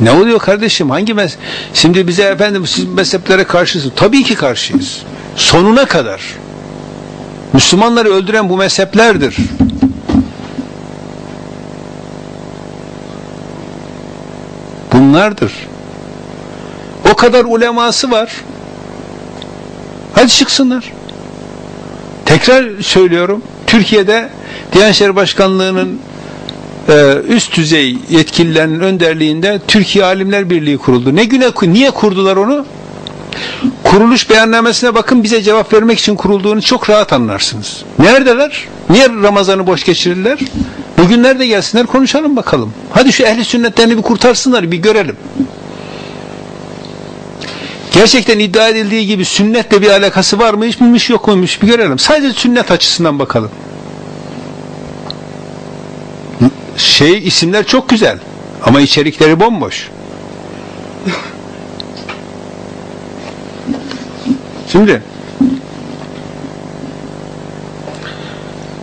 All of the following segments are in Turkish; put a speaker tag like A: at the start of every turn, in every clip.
A: Ne oluyor kardeşim? Hangi mez Şimdi bize efendim siz mezheplere karşısınız. Tabii ki karşıyız. Sonuna kadar. Müslümanları öldüren bu mezheplerdir. Bunlardır. O kadar uleması var. Hadi çıksınlar. Tekrar söylüyorum. Türkiye'de Diyanet İşleri Başkanlığı'nın üst düzey yetkililerinin önderliğinde Türkiye Alimler Birliği kuruldu. Ne güne niye kurdular onu? Kuruluş beyannamesine bakın bize cevap vermek için kurulduğunu çok rahat anlarsınız. Neredeler? Niye Ramazan'ı boş geçirirler? Bugünlerde gelsinler konuşalım bakalım. Hadi şu ehli sünnetlerini bir kurtarsınlar bir görelim. Gerçekten iddia edildiği gibi sünnetle bir alakası var mıymış yok muymuş bir görelim. Sadece sünnet açısından bakalım. Şey isimler çok güzel ama içerikleri bomboş. Şimdi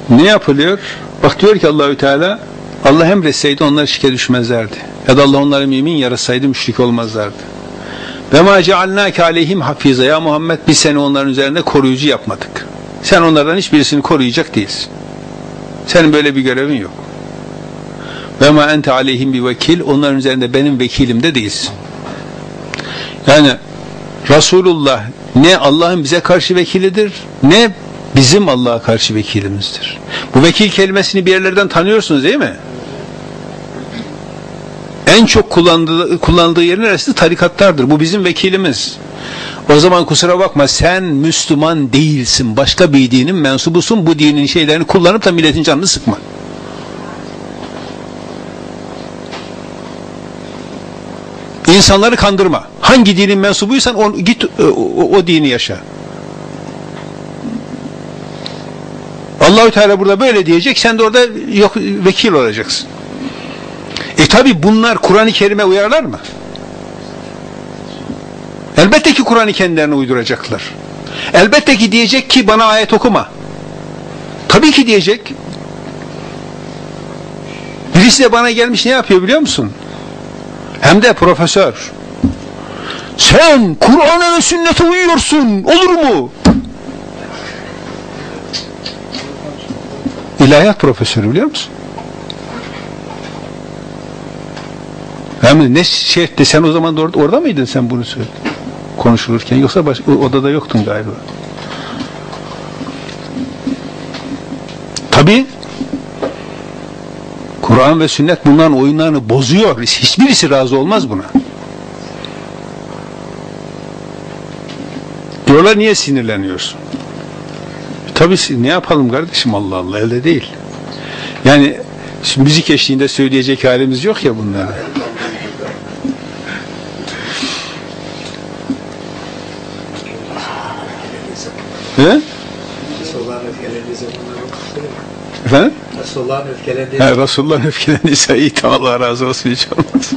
A: ne yapılıyor? Bak diyor ki Allahü Teala Allah emretseydi onlar şirke düşmezlerdi. Ya da Allah onları mümin yarasaydı müşrik olmazlardı. Ve ma cealnâke aleyhim hafize ya Muhammed biz seni onların üzerinde koruyucu yapmadık. Sen onlardan hiçbirisini koruyacak değilsin. Senin böyle bir görevin yok. Ve ma ente aleyhim bir vekil onların üzerinde benim vekilim de değilsin. Yani Resulullah ne Allah'ın bize karşı vekilidir ne bizim Allah'a karşı vekilimizdir. Bu vekil kelimesini bir yerlerden tanıyorsunuz değil mi? En çok kullandığı, kullandığı yerin neresi? Tarikatlardır. Bu bizim vekilimiz. O zaman kusura bakma sen Müslüman değilsin. Başka bir dinin mensubusun. Bu dinin şeylerini kullanıp da milletin canını sıkma. İnsanları kandırma. Hangi dinin mensubuysan on, git o, o, o dini yaşa. Allahü Teala burada böyle diyecek. Sen de orada yok vekil olacaksın. E tabi bunlar Kur'an-ı Kerim'e uyarlar mı? Elbette ki Kur'an-ı kendilerine uyduracaklar. Elbette ki diyecek ki bana ayet okuma. Tabii ki diyecek. Birisi de bana gelmiş ne yapıyor biliyor musun? Hem de profesör. Sen Kur'an'a ve sünnete uyuyorsun. Olur mu? İlahiyat profesörü biliyor musun? Hem ne şey etti sen o zaman da orada, orada mıydın sen bunu söyledin? Konuşulurken yoksa baş, odada yoktun galiba. Tabi Kur'an ve sünnet bunların oyunlarını bozuyor. Hiçbirisi razı olmaz buna. Diyorlar niye sinirleniyorsun? E, Tabi ne yapalım kardeşim Allah Allah elde değil. Yani şimdi müzik eşliğinde söyleyecek halimiz yok ya bunları. He? Efendim?
B: Resulullah'ın öfkelendiği
A: He, Resulullah'ın öfkelendiği Allah razı olsun olmaz.